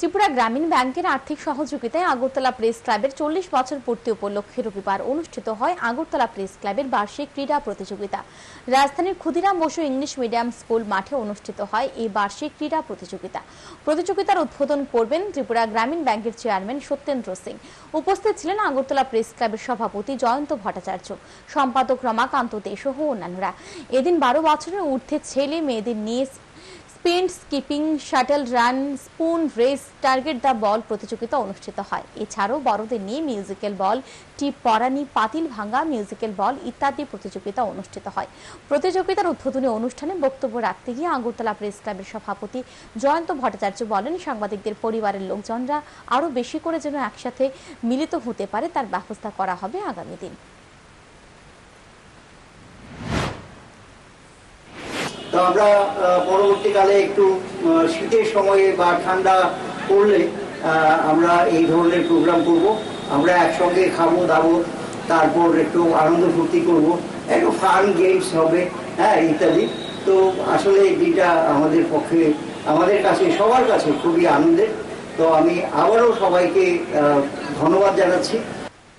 ত্রিপুরা গ্রামীণ ব্যাংকের আর্থিক সহযোগিতায় আগরতলা প্রেস ক্লাবের চল্লিশ বছর পূর্তি উপলক্ষে রবিবার অনুষ্ঠিত হয় আগরতলা প্রেস ক্লাবের বার্ষিক ক্রীড়া প্রতিযোগিতা। রাজধানীর Khudiram Bose English medium school মাঠে অনুষ্ঠিত হয় এই বার্ষিক ক্রীড়া প্রতিযোগিতা। প্রতিযোগিতার উদ্বোধন করবেন ত্রিপুরা গ্রামীণ ব্যাংকের চেয়ারম্যান সত্যেন্দ্র সিং। উপস্থিত ছিলেন আগরতলা প্রেস ক্লাবের সভাপতি জয়ন্ত ভট্টাচার্য, সম্পাদক রমাকান্ত দে সহ অন্যান্যরা। এদিন বারো বছরের ঊর্ধ্বে ছেলে মেয়েদের নিয়ে spin skipping, shuttle run, spoon, race, target the ball প্রতিযোগিতা অনুষ্ঠিত হয়। এছাড়াও বড়দের নিয়ে মিউজিক্যাল বল, টিপ পরানি, পাতিল ভাঙ্গা মিউজিক্যাল বল ইত্যাদি প্রতিযোগিতা অনুষ্ঠিত হয়। প্রতিযোগিতার উদ্বোধনী অনুষ্ঠানে বক্তব্য রাখতে গিয়ে আগরতলা প্রেস ক্লাবের সভাপতি জয়ন্ত ভট্টাচার্য বলেন, সাংবাদিকদের পরিবারের লোকজনরা আরও বেশি করে যেন একসাথে মিলিত হতে পারে, তার ব্যবস্থা করা হবে আগামী দিন। তো আমরা পরবর্তীকালে একটু শীতের সময়ে বা ঠান্ডা পড়লে আমরা এই ধরনের প্রোগ্রাম করব। আমরা একসঙ্গে খাব, দাবো, তারপর একটু আনন্দ ফুর্তি করব। একটু ফান গেমস হবে হ্যাঁ ইত্যাদি। তো আসলে দিনটা আমাদের পক্ষে, আমাদের কাছে, সবার কাছে খুবই আনন্দের। তো আমি আবারও সবাইকে ধন্যবাদ জানাচ্ছি।